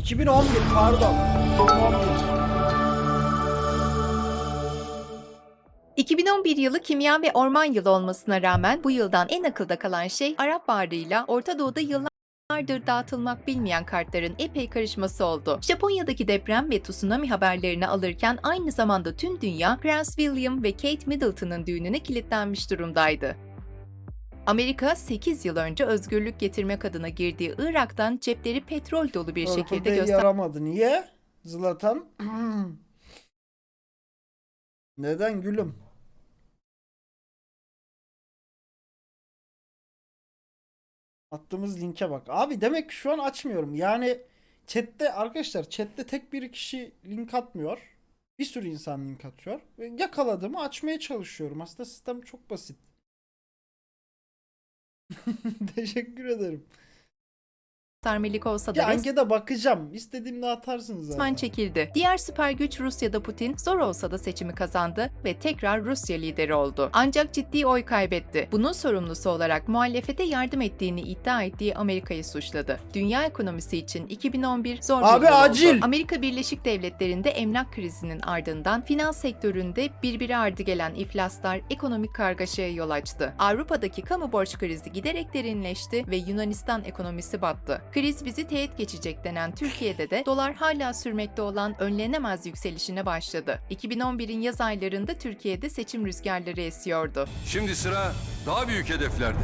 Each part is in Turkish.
2011 pardon. 2011. 2011 yılı kimya ve orman yılı olmasına rağmen bu yıldan en akılda kalan şey Arap Baharı'yla Orta Doğu'da yıllardır dağıtılmak bilmeyen kartların epey karışması oldu. Japonya'daki deprem ve tsunami haberlerini alırken aynı zamanda tüm dünya Prens William ve Kate Middleton'ın düğününe kilitlenmiş durumdaydı. Amerika 8 yıl önce özgürlük getirmek adına girdiği Irak'tan cepleri petrol dolu bir şekilde Orkutay'ı göster yaramadı. Niye? Zlatan. Neden gülüm? Attığımız linke bak. Abi demek ki şu an açmıyorum. Yani chatte arkadaşlar chatte tek bir kişi link atmıyor. Bir sürü insan link atıyor. Ve yakaladığımı açmaya çalışıyorum. Aslında sistem çok basit. Teşekkür ederim. Göstermelik olsa da Ya ankete bakacağım. İstediğimde atarsınız resmen zaten. çekildi. Diğer süper güç Rusya'da Putin zor olsa da seçimi kazandı ve tekrar Rusya lideri oldu. Ancak ciddi oy kaybetti. Bunun sorumlusu olarak muhalefete yardım ettiğini iddia ettiği Amerika'yı suçladı. Dünya ekonomisi için 2011 zor bir Abi yıl oldu. acil! Amerika Birleşik Devletleri'nde emlak krizinin ardından finans sektöründe birbiri ardı gelen iflaslar ekonomik kargaşaya yol açtı. Avrupa'daki kamu borç krizi giderek derinleşti ve Yunanistan ekonomisi battı. Kriz bizi teğet geçecek denen Türkiye'de de dolar hala sürmekte olan önlenemez yükselişine başladı. 2011'in yaz aylarında Türkiye'de seçim rüzgarları esiyordu. Şimdi sıra daha büyük hedeflerde.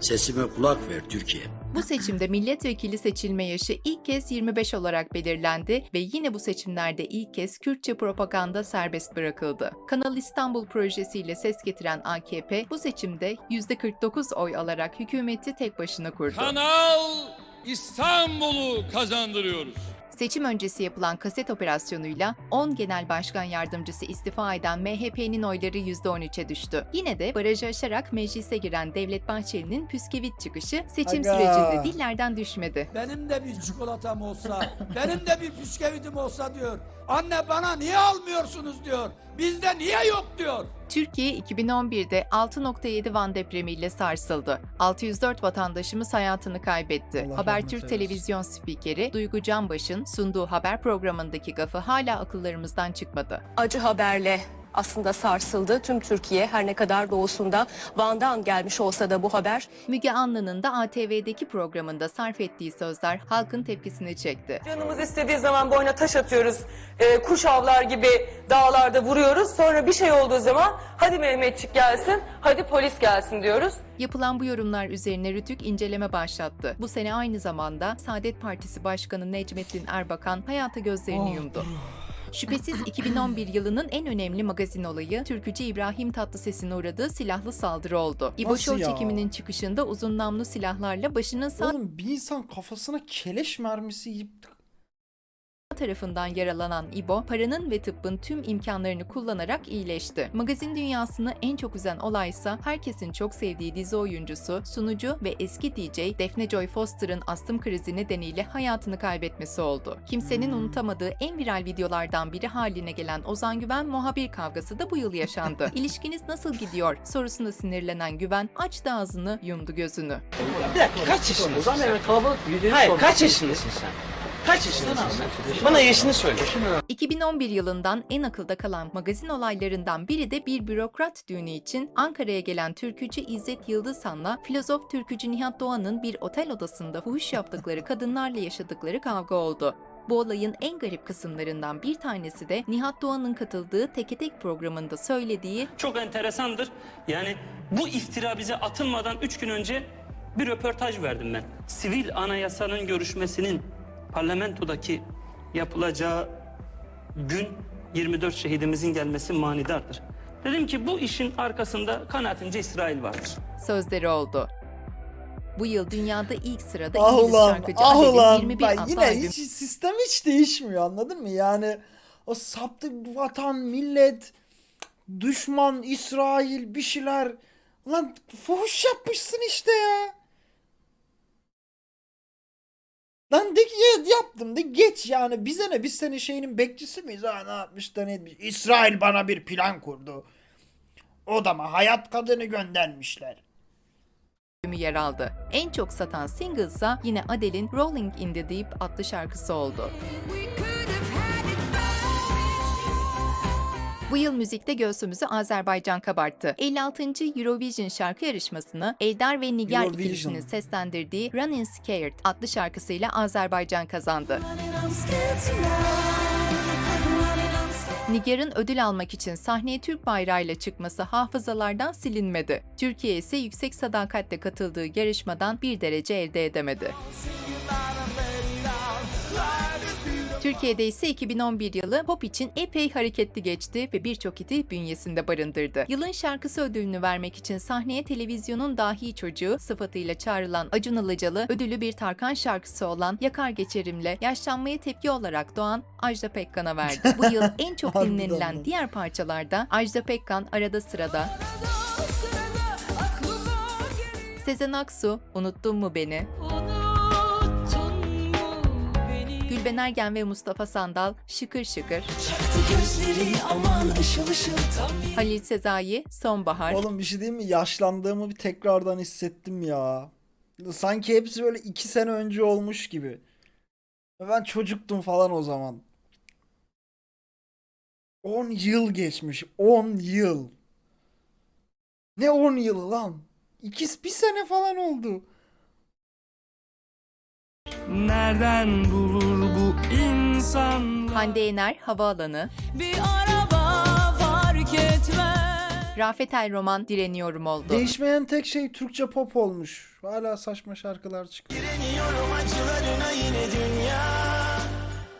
Sesime kulak ver Türkiye. Bu seçimde milletvekili seçilme yaşı ilk kez 25 olarak belirlendi ve yine bu seçimlerde ilk kez Kürtçe propaganda serbest bırakıldı. Kanal İstanbul projesiyle ses getiren AKP bu seçimde %49 oy alarak hükümeti tek başına kurdu. Kanal İstanbul'u kazandırıyoruz. Seçim öncesi yapılan kaset operasyonuyla 10 genel başkan yardımcısı istifa eden MHP'nin oyları %13'e düştü. Yine de barajı aşarak meclise giren Devlet Bahçeli'nin püskevit çıkışı seçim Aga. sürecinde dillerden düşmedi. Benim de bir çikolatam olsa, benim de bir bisküvitim olsa diyor. Anne bana niye almıyorsunuz diyor. Bizde niye yok diyor. Türkiye 2011'de 6.7 Van depremiyle sarsıldı. 604 vatandaşımız hayatını kaybetti. Allah Habertürk televizyon spikeri Duygu Canbaş'ın sunduğu haber programındaki gafı hala akıllarımızdan çıkmadı. acı haberle aslında sarsıldı. Tüm Türkiye her ne kadar doğusunda Van'dan gelmiş olsa da bu haber Müge Anlı'nın da ATV'deki programında sarf ettiği sözler halkın tepkisini çekti. Canımız istediği zaman boyuna taş atıyoruz. e, kuş avlar gibi dağlarda vuruyoruz. Sonra bir şey olduğu zaman hadi Mehmetçik gelsin, hadi polis gelsin diyoruz. Yapılan bu yorumlar üzerine Rütük inceleme başlattı. Bu sene aynı zamanda Saadet Partisi Başkanı Necmettin Erbakan hayata gözlerini yumdu. Şüphesiz 2011 yılının en önemli magazin olayı Türkücü İbrahim Tatlıses'in uğradığı silahlı saldırı oldu. İbo Nasıl Show ya? çekiminin çıkışında uzun namlu silahlarla başının sağ Oğlum bir insan kafasına keleş mermisi yiyip tarafından yaralanan İbo, paranın ve tıbbın tüm imkanlarını kullanarak iyileşti. Magazin dünyasını en çok üzen olaysa herkesin çok sevdiği dizi oyuncusu, sunucu ve eski DJ Defne Joy Foster'ın astım krizi nedeniyle hayatını kaybetmesi oldu. Kimsenin unutamadığı en viral videolardan biri haline gelen Ozan Güven muhabir kavgası da bu yıl yaşandı. İlişkiniz nasıl gidiyor sorusuna sinirlenen Güven açtı ağzını yumdu gözünü. Bir dakika kaç yaşındasın? Kalabalık Hayır kaç yaşındasın sen? Kaç yaşındasın sen? Bana yaşını söyle. 2011 yılından en akılda kalan magazin olaylarından biri de bir bürokrat düğünü için Ankara'ya gelen türkücü İzzet Yıldızhan'la filozof türkücü Nihat Doğan'ın bir otel odasında fuhuş yaptıkları kadınlarla yaşadıkları kavga oldu. Bu olayın en garip kısımlarından bir tanesi de Nihat Doğan'ın katıldığı Teke Tek programında söylediği çok enteresandır. Yani bu iftira bize atılmadan 3 gün önce bir röportaj verdim ben. Sivil anayasanın görüşmesinin parlamentodaki yapılacağı gün 24 şehidimizin gelmesi manidardır. Dedim ki bu işin arkasında kanaatimce İsrail vardır. sözleri oldu. Bu yıl dünyada ilk sırada ah İngiliz ulan şarkıcı ah ulan 21 ben adlı yine hiç sistem hiç değişmiyor anladın mı yani o saptık vatan millet düşman İsrail bir şeyler lan fuhuş yapmışsın işte ya Lan de ki ya yaptım de geç yani bize ne? Biz senin şeyinin bekçisi miyiz? Ha ne yapmış da ne etmiş? İsrail bana bir plan kurdu. Odama hayat kadını göndermişler. Yer aldı. En çok satan single ise yine Adele'in Rolling in the Deep adlı şarkısı oldu. Bu yıl müzikte göğsümüzü Azerbaycan kabarttı. 56. Eurovision şarkı yarışmasını Eldar ve Nigar ikilisinin seslendirdiği Running Scared adlı şarkısıyla Azerbaycan kazandı. Nigar'ın ödül almak için sahneye Türk bayrağıyla çıkması hafızalardan silinmedi. Türkiye ise yüksek sadakatle katıldığı yarışmadan bir derece elde edemedi. Türkiye'de ise 2011 yılı pop için epey hareketli geçti ve birçok hiti bünyesinde barındırdı. Yılın şarkısı ödülünü vermek için sahneye televizyonun dahi çocuğu sıfatıyla çağrılan Acun Ilıcalı, ödülü bir Tarkan şarkısı olan Yakar Geçerim'le yaşlanmaya tepki olarak doğan Ajda Pekkan'a verdi. Bu yıl en çok dinlenilen diğer parçalarda Ajda Pekkan arada sırada, Sezen Aksu, Unuttun mu beni? Gülben Ergen ve Mustafa Sandal, Şıkır Şıkır. Halil Sezai, Sonbahar. Oğlum bir şey diyeyim mi? Yaşlandığımı bir tekrardan hissettim ya. Sanki hepsi böyle iki sene önce olmuş gibi. Ben çocuktum falan o zaman. 10 yıl geçmiş. 10 yıl. Ne 10 yılı lan? İki, bir sene falan oldu. Nereden bulur bu insan? Hande Yener, Havaalanı. Bir araba fark etmez. Rafet El Roman, Direniyorum oldu. Değişmeyen tek şey Türkçe pop olmuş. Hala saçma şarkılar çıkıyor.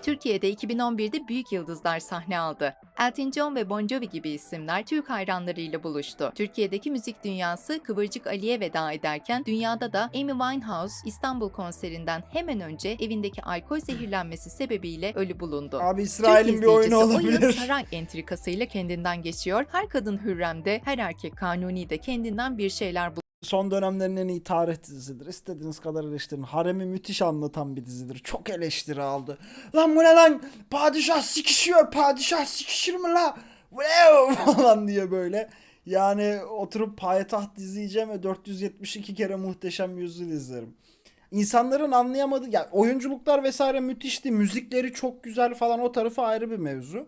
Türkiye'de 2011'de büyük yıldızlar sahne aldı. Elton John ve Bon Jovi gibi isimler Türk hayranlarıyla buluştu. Türkiye'deki müzik dünyası Kıvırcık Ali'ye veda ederken dünyada da Amy Winehouse İstanbul konserinden hemen önce evindeki alkol zehirlenmesi sebebiyle ölü bulundu. Abi İsrail'in bir oyunu izleyicisi O yıl olabilir. saray entrikasıyla kendinden geçiyor. Her kadın Hürrem'de, her erkek Kanuni de kendinden bir şeyler Son dönemlerin en iyi tarih dizisidir. İstediğiniz kadar eleştirin. Harem'i müthiş anlatan bir dizidir. Çok eleştiri aldı. Lan bu ne lan? Padişah sikişiyor. Padişah sikişir mi la? Wow! falan diye böyle. Yani oturup payitaht izleyeceğim ve 472 kere muhteşem yüzyıl izlerim. İnsanların anlayamadığı, ya oyunculuklar vesaire müthişti. Müzikleri çok güzel falan o tarafı ayrı bir mevzu.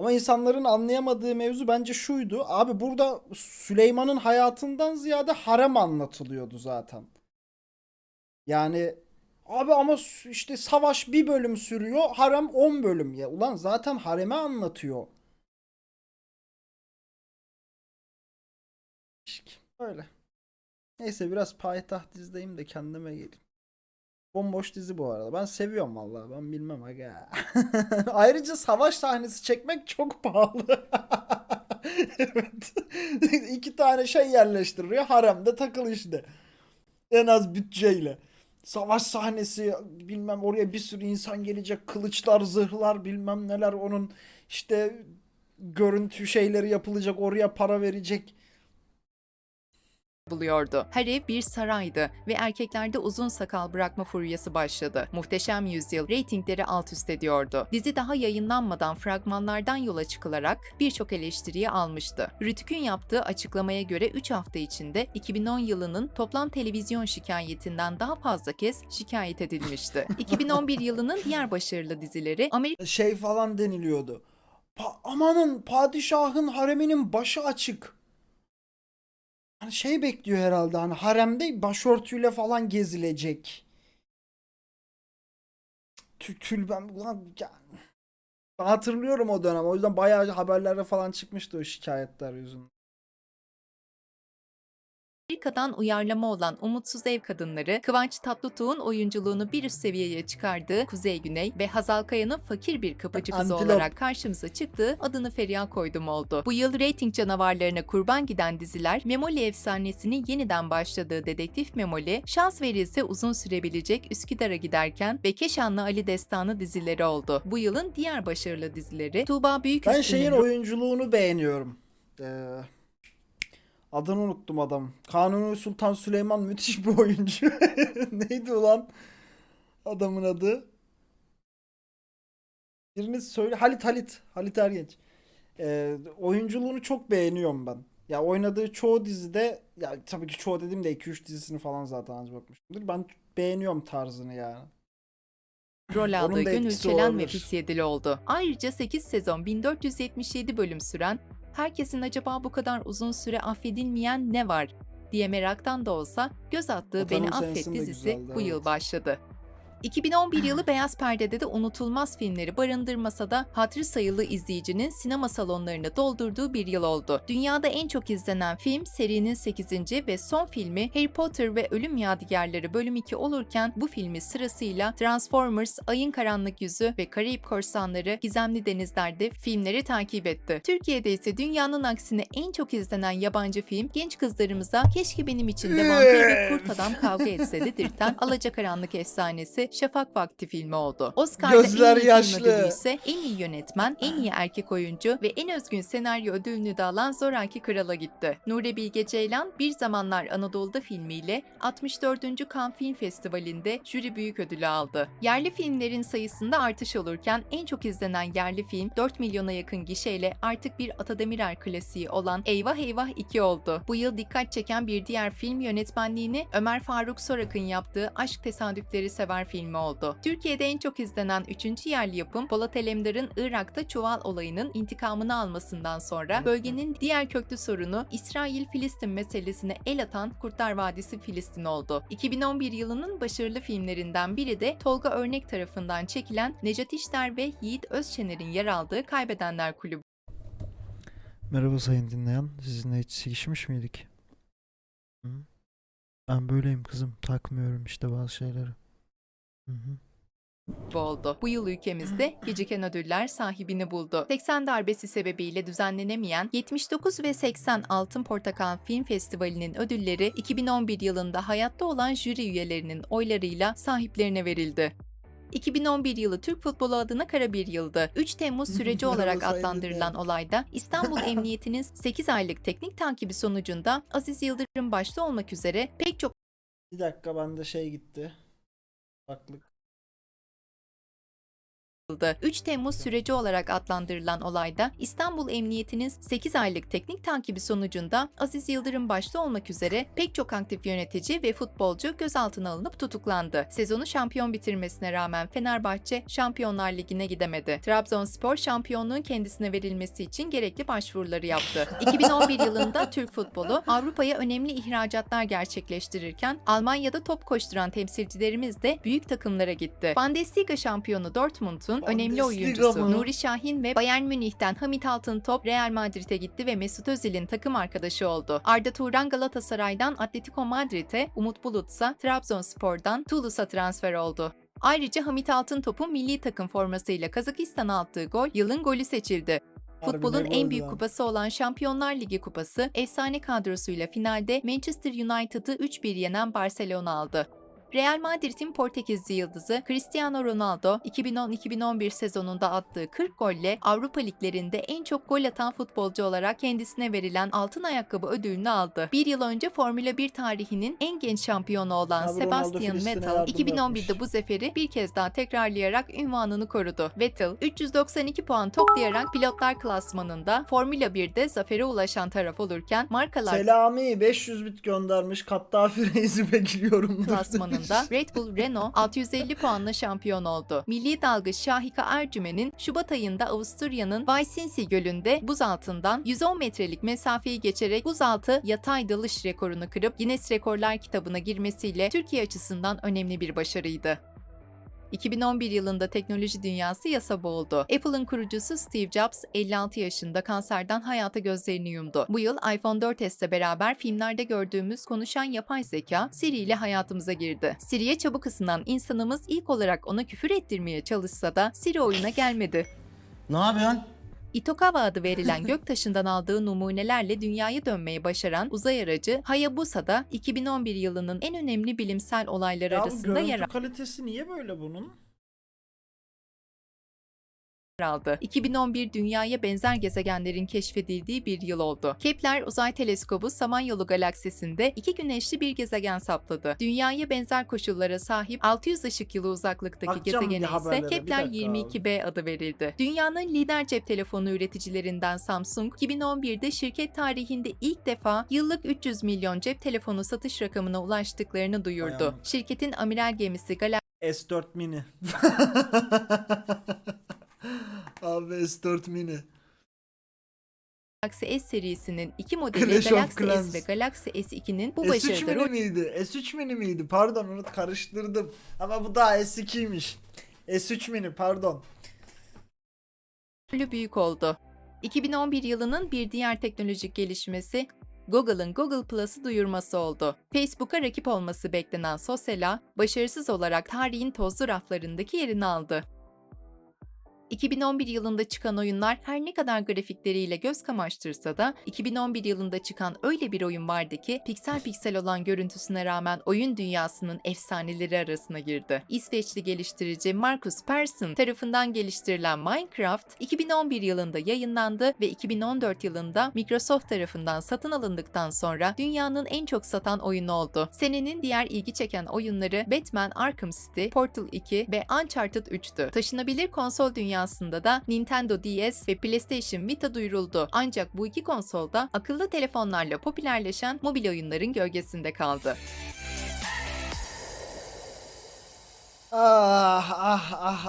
Ama insanların anlayamadığı mevzu bence şuydu. Abi burada Süleyman'ın hayatından ziyade harem anlatılıyordu zaten. Yani abi ama işte savaş bir bölüm sürüyor, harem 10 bölüm ya. Ulan zaten haremi anlatıyor. Öyle. Neyse biraz payitaht izleyeyim de kendime geleyim. Bomboş dizi bu arada. Ben seviyorum vallahi. Ben bilmem aga. Ayrıca savaş sahnesi çekmek çok pahalı. evet. İki tane şey yerleştiriyor. Haremde takıl işte. En az bütçeyle. Savaş sahnesi bilmem oraya bir sürü insan gelecek. Kılıçlar, zırhlar bilmem neler onun işte görüntü şeyleri yapılacak. Oraya para verecek. Buluyordu. Her ev bir saraydı ve erkeklerde uzun sakal bırakma furyası başladı. Muhteşem Yüzyıl reytingleri alt üst ediyordu. Dizi daha yayınlanmadan fragmanlardan yola çıkılarak birçok eleştiriyi almıştı. Rütük'ün yaptığı açıklamaya göre 3 hafta içinde 2010 yılının toplam televizyon şikayetinden daha fazla kez şikayet edilmişti. 2011 yılının diğer başarılı dizileri Amerikan şey falan deniliyordu. Pa- amanın padişahın hareminin başı açık. Hani şey bekliyor herhalde hani haremde başörtüyle falan gezilecek. Tü- Tülben ulan ya- Ben hatırlıyorum o dönem. O yüzden bayağı haberlerde falan çıkmıştı o şikayetler yüzünden. Amerika'dan uyarlama olan Umutsuz Ev Kadınları, Kıvanç Tatlıtuğ'un oyunculuğunu bir üst seviyeye çıkardığı Kuzey Güney ve Hazal Kaya'nın fakir bir kapıcı kızı Antilop. olarak karşımıza çıktığı adını Feriha koydum oldu. Bu yıl reyting canavarlarına kurban giden diziler Memoli efsanesini yeniden başladığı Dedektif Memoli, şans verilse uzun sürebilecek Üsküdar'a giderken ve Keşanlı Ali Destanı dizileri oldu. Bu yılın diğer başarılı dizileri Tuğba Büyüküstün'ün Ben şeyin oyunculuğunu beğeniyorum. Ee, adını unuttum adam. Kanuni Sultan Süleyman müthiş bir oyuncu. Neydi ulan adamın adı? Biriniz söyle. Halit Halit. Halit Ergenç. Ee, oyunculuğunu çok beğeniyorum ben. Ya oynadığı çoğu dizide ya tabii ki çoğu dediğimde 2-3 dizisini falan zaten az bakmışımdır. Ben beğeniyorum tarzını yani. rol aldığı Gönül Çelen ve. Pis Yedili oldu. Ayrıca 8 sezon 1477 bölüm süren, herkesin acaba bu kadar uzun süre affedilmeyen ne var diye meraktan da olsa göz attığı Vatanım Beni Affet dizisi güzeldi, bu yıl başladı. 2011 yılı Beyaz Perde'de de unutulmaz filmleri barındırmasa da hatırı sayılı izleyicinin sinema salonlarını doldurduğu bir yıl oldu. Dünyada en çok izlenen film serinin 8. ve son filmi Harry Potter ve Ölüm Yadigarları bölüm 2 olurken bu filmi sırasıyla Transformers, Ayın Karanlık Yüzü ve Karayip Korsanları Gizemli Denizler'de filmleri takip etti. Türkiye'de ise dünyanın aksine en çok izlenen yabancı film genç kızlarımıza keşke benim için de vampir ve kurt adam kavga etse dedirten Alacakaranlık efsanesi Şafak Vakti filmi oldu. Oscar'da Gözler en iyi yaşlı. film ödülü ise en iyi yönetmen, en iyi erkek oyuncu ve en özgün senaryo ödülünü de alan Zoraki Kral'a gitti. Nuri Bilge Ceylan Bir Zamanlar Anadolu'da filmiyle 64. Cannes Film Festivali'nde jüri büyük ödülü aldı. Yerli filmlerin sayısında artış olurken en çok izlenen yerli film 4 milyona yakın gişeyle artık bir Atademirer klasiği olan Eyvah Eyvah 2 oldu. Bu yıl dikkat çeken bir diğer film yönetmenliğini Ömer Faruk Sorak'ın yaptığı Aşk Tesadüfleri Sever filmi oldu. Türkiye'de en çok izlenen 3. yerli yapım Polat Alemdar'ın Irak'ta çuval olayının intikamını almasından sonra bölgenin diğer köklü sorunu İsrail-Filistin meselesine el atan Kurtlar Vadisi Filistin oldu. 2011 yılının başarılı filmlerinden biri de Tolga Örnek tarafından çekilen Nejat İşler ve Yiğit Özçener'in yer aldığı Kaybedenler Kulübü Merhaba sayın dinleyen. Sizinle hiç sikişmiş miydik? Hı? Ben böyleyim kızım. Takmıyorum işte bazı şeyleri. Hı hı. oldu. Bu yıl ülkemizde geciken ödüller sahibini buldu. 80 darbesi sebebiyle düzenlenemeyen 79 ve 80 Altın Portakal Film Festivali'nin ödülleri 2011 yılında hayatta olan jüri üyelerinin oylarıyla sahiplerine verildi. 2011 yılı Türk futbolu adına kara bir yıldı. 3 Temmuz süreci olarak adlandırılan olayda İstanbul Emniyeti'nin 8 aylık teknik takibi sonucunda Aziz Yıldırım başta olmak üzere pek çok Bir dakika bende şey gitti. Baklık. 3 Temmuz süreci olarak adlandırılan olayda İstanbul Emniyeti'nin 8 aylık teknik takibi sonucunda Aziz Yıldırım başta olmak üzere pek çok aktif yönetici ve futbolcu gözaltına alınıp tutuklandı. Sezonu şampiyon bitirmesine rağmen Fenerbahçe Şampiyonlar Ligi'ne gidemedi. Trabzonspor şampiyonluğun kendisine verilmesi için gerekli başvuruları yaptı. 2011 yılında Türk futbolu Avrupa'ya önemli ihracatlar gerçekleştirirken Almanya'da top koşturan temsilcilerimiz de büyük takımlara gitti. Bundesliga şampiyonu Dortmund'un önemli oyuncusu? Nuri Şahin ve Bayern Münih'ten Hamit Altıntop Real Madrid'e gitti ve Mesut Özil'in takım arkadaşı oldu. Arda Turan Galatasaray'dan Atletico Madrid'e, Umut Bulut ise Trabzonspor'dan Toulouse'a transfer oldu. Ayrıca Hamit Altıntop'un milli takım formasıyla Kazakistan'a attığı gol yılın golü seçildi. Futbolun en büyük lan. kupası olan Şampiyonlar Ligi kupası efsane kadrosuyla finalde Manchester United'ı 3-1 yenen Barcelona aldı. Real Madrid'in Portekizli yıldızı Cristiano Ronaldo 2010-2011 sezonunda attığı 40 golle Avrupa liglerinde en çok gol atan futbolcu olarak kendisine verilen altın ayakkabı ödülünü aldı. Bir yıl önce Formula 1 tarihinin en genç şampiyonu olan Abi Sebastian Vettel yardım 2011'de yapmış. bu zaferi bir kez daha tekrarlayarak ünvanını korudu. Vettel 392 puan toplayarak pilotlar klasmanında Formula 1'de zafere ulaşan taraf olurken markalar Selami 500 bit göndermiş. Kattafi Reis'i bekliyorum. klasmanında Red Bull Renault 650 puanla şampiyon oldu. Milli dalgıç Şahika Ercümen'in Şubat ayında Avusturya'nın Weissensee Gölü'nde buz altından 110 metrelik mesafeyi geçerek buzaltı yatay dalış rekorunu kırıp Guinness Rekorlar kitabına girmesiyle Türkiye açısından önemli bir başarıydı. 2011 yılında teknoloji dünyası yasa boğuldu. Apple'ın kurucusu Steve Jobs 56 yaşında kanserden hayata gözlerini yumdu. Bu yıl iPhone 4S'le beraber filmlerde gördüğümüz konuşan yapay zeka Siri ile hayatımıza girdi. Siri'ye çabuk ısınan insanımız ilk olarak ona küfür ettirmeye çalışsa da Siri oyuna gelmedi. Ne yapıyorsun? Itokawa adı verilen göktaşından aldığı numunelerle dünyayı dönmeyi başaran uzay aracı Hayabusa da 2011 yılının en önemli bilimsel olayları Ya arasında yer görüntü kalitesi niye böyle bunun? Aldı. 2011 dünyaya benzer gezegenlerin keşfedildiği bir yıl oldu. Kepler Uzay Teleskobu Samanyolu galaksisinde iki güneşli bir gezegen saptadı. Dünyaya benzer koşullara sahip 600 ışık yılı uzaklıktaki Bakacağım gezegene ise Kepler dakika 22b adı verildi. Dünyanın lider cep telefonu üreticilerinden Samsung 2011'de şirket tarihinde ilk defa yıllık 300 milyon cep telefonu satış rakamına ulaştıklarını duyurdu. Ayağım. Şirketin amiral gemisi Galaxy S4 mini. Abi S4 mini. Galaxy S serisinin iki modeli Clash of Galaxy Clans. S ve Galaxy S2'nin bu S3 başarıları mini miydi? S3 mini miydi? Pardon onu karıştırdım. Ama bu daha S2'ymiş. S3 mini pardon. rolü büyük oldu. 2011 yılının bir diğer teknolojik gelişmesi Google'ın Google Plus'ı duyurması oldu. Facebook'a rakip olması beklenen sosyal ağ, başarısız olarak tarihin tozlu raflarındaki yerini aldı. 2011 yılında çıkan oyunlar her ne kadar grafikleriyle göz kamaştırsa da 2011 yılında çıkan öyle bir oyun vardı ki piksel piksel olan görüntüsüne rağmen oyun dünyasının efsaneleri arasına girdi. İsveçli geliştirici Marcus Persson tarafından geliştirilen Minecraft 2011 yılında yayınlandı ve 2014 yılında Microsoft tarafından satın alındıktan sonra dünyanın en çok satan oyunu oldu. Senenin diğer ilgi çeken oyunları Batman Arkham City, Portal 2 ve Uncharted 3'tü. Taşınabilir konsol dünyasında da Nintendo DS ve PlayStation Vita duyuruldu. Ancak bu iki konsolda akıllı telefonlarla popülerleşen mobil oyunların gölgesinde kaldı. Ah ah ah